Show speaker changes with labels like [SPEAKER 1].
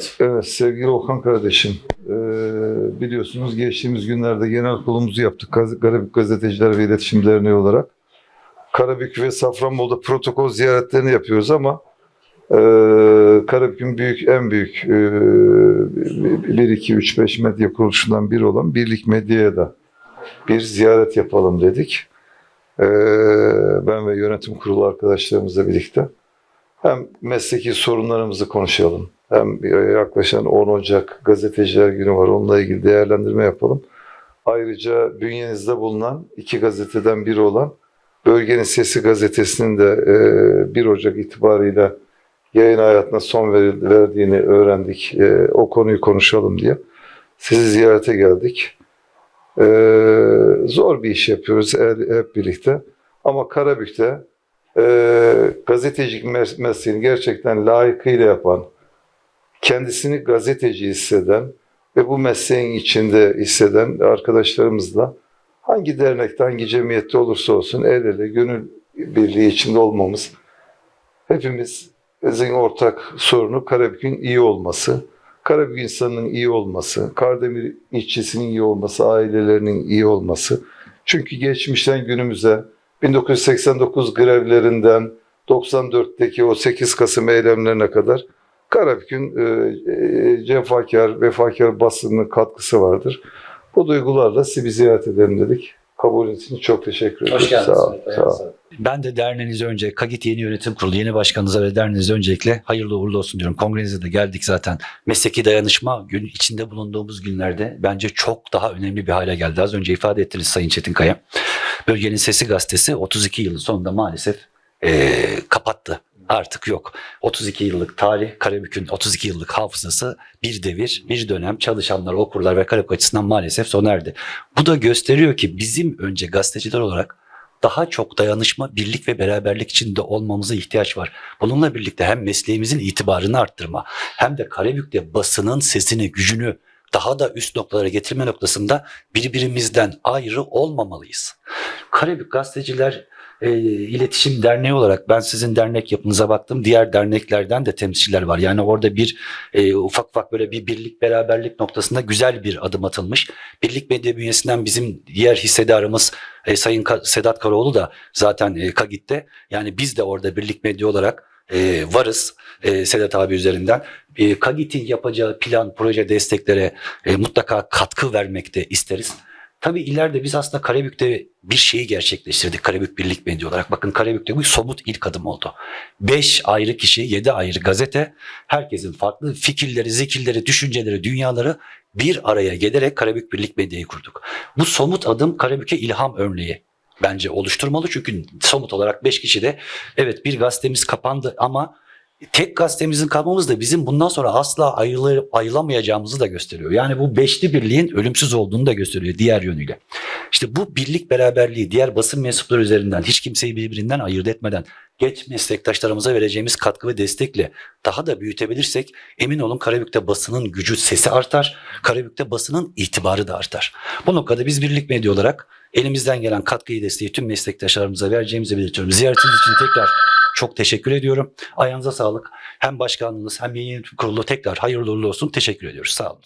[SPEAKER 1] Evet.
[SPEAKER 2] Evet sevgili Okan kardeşim, eee, biliyorsunuz geçtiğimiz günlerde genel kurulumuzu yaptık Gaz- Karabük Gazeteciler ve İletişim Derneği olarak. Karabük ve Safranbolu'da protokol ziyaretlerini yapıyoruz ama eee Karabük'ün büyük en büyük eee 1 2 3 5 medya kuruluşundan biri olan Birlik Medya'ya da bir ziyaret yapalım dedik. Eee, ben ve yönetim kurulu arkadaşlarımızla birlikte hem mesleki sorunlarımızı konuşalım. Hem e, yaklaşan 10 Ocak Gazeteciler Günü var. Onunla ilgili değerlendirme yapalım. Ayrıca bünyenizde bulunan iki gazeteden biri olan Bölgenin Sesi gazetesinin de e, 1 Ocak itibariyle yayın hayatına son verdiğini öğrendik. E, o konuyu konuşalım diye. Sizi ziyarete geldik. E, zor bir iş yapıyoruz hep birlikte. Ama Karabük'te e, gazetecilik mes- mesleğini gerçekten layıkıyla yapan, kendisini gazeteci hisseden ve bu mesleğin içinde hisseden arkadaşlarımızla hangi dernekte, hangi cemiyette olursa olsun el ele, gönül birliği içinde olmamız hepimizin ortak sorunu Karabük'ün iyi olması, Karabük insanının iyi olması, Kardemir işçisinin iyi olması, ailelerinin iyi olması. Çünkü geçmişten günümüze 1989 grevlerinden 94'teki o 8 Kasım eylemlerine kadar Karabük'ün e, e, cefakar, vefakar basının katkısı vardır. Bu duygularla sizi ziyaret edelim dedik. Kabulünüz için çok teşekkür ederim.
[SPEAKER 1] Hoş geldiniz.
[SPEAKER 2] Sağ ol, sağ ol.
[SPEAKER 1] Ben de derneğinize önce Kagit Yeni Yönetim Kurulu yeni başkanınıza ve derneğinize öncelikle hayırlı uğurlu olsun diyorum. Kongrenize de geldik zaten. Mesleki dayanışma gün içinde bulunduğumuz günlerde bence çok daha önemli bir hale geldi. Az önce ifade ettiniz Sayın Çetinkaya. Bölgenin Sesi gazetesi 32 yılın sonunda maalesef eee, kapattı. Artık yok. 32 yıllık tarih, Karabük'ün 32 yıllık hafızası bir devir, bir dönem çalışanlar, okurlar ve Karabük açısından maalesef sona erdi. Bu da gösteriyor ki bizim önce gazeteciler olarak daha çok dayanışma, birlik ve beraberlik içinde olmamıza ihtiyaç var. Bununla birlikte hem mesleğimizin itibarını arttırma hem de Karabük'te basının sesini, gücünü daha da üst noktalara getirme noktasında birbirimizden ayrı olmamalıyız. Karabük Gazeteciler e, İletişim Derneği olarak ben sizin dernek yapınıza baktım. Diğer derneklerden de temsilciler var. Yani orada bir e, ufak ufak böyle bir birlik beraberlik noktasında güzel bir adım atılmış. Birlik Medya bünyesinden bizim diğer hissedarımız e, Sayın Ka- Sedat Karaoğlu da zaten e, Kagit'te. Yani biz de orada Birlik Medya olarak e, varız e, Sedat abi üzerinden. E, Kagit'in yapacağı plan, proje desteklere e, mutlaka katkı vermekte isteriz. Tabii ileride biz aslında Karabük'te bir şeyi gerçekleştirdik Karabük Birlik Medya olarak. Bakın Karabük'te bu somut ilk adım oldu. 5 ayrı kişi, 7 ayrı gazete, herkesin farklı fikirleri, zikirleri, düşünceleri, dünyaları bir araya gelerek Karabük Birlik Medya'yı kurduk. Bu somut adım Karabük'e ilham örneği bence oluşturmalı. Çünkü somut olarak 5 kişi de evet bir gazetemiz kapandı ama tek gazetemizin kalmamız da bizim bundan sonra asla ayrılı, ayrılamayacağımızı da gösteriyor. Yani bu beşli birliğin ölümsüz olduğunu da gösteriyor diğer yönüyle. İşte bu birlik beraberliği diğer basın mensupları üzerinden hiç kimseyi birbirinden ayırt etmeden geç meslektaşlarımıza vereceğimiz katkı ve destekle daha da büyütebilirsek emin olun Karabük'te basının gücü sesi artar. Karabük'te basının itibarı da artar. Bu noktada biz birlik medya olarak elimizden gelen katkıyı desteği tüm meslektaşlarımıza vereceğimizi belirtiyorum. Ziyaretiniz için tekrar çok teşekkür ediyorum. Ayağınıza sağlık. Hem başkanlığınız hem yeni kurulu tekrar hayırlı uğurlu olsun. Teşekkür ediyoruz. Sağ olun.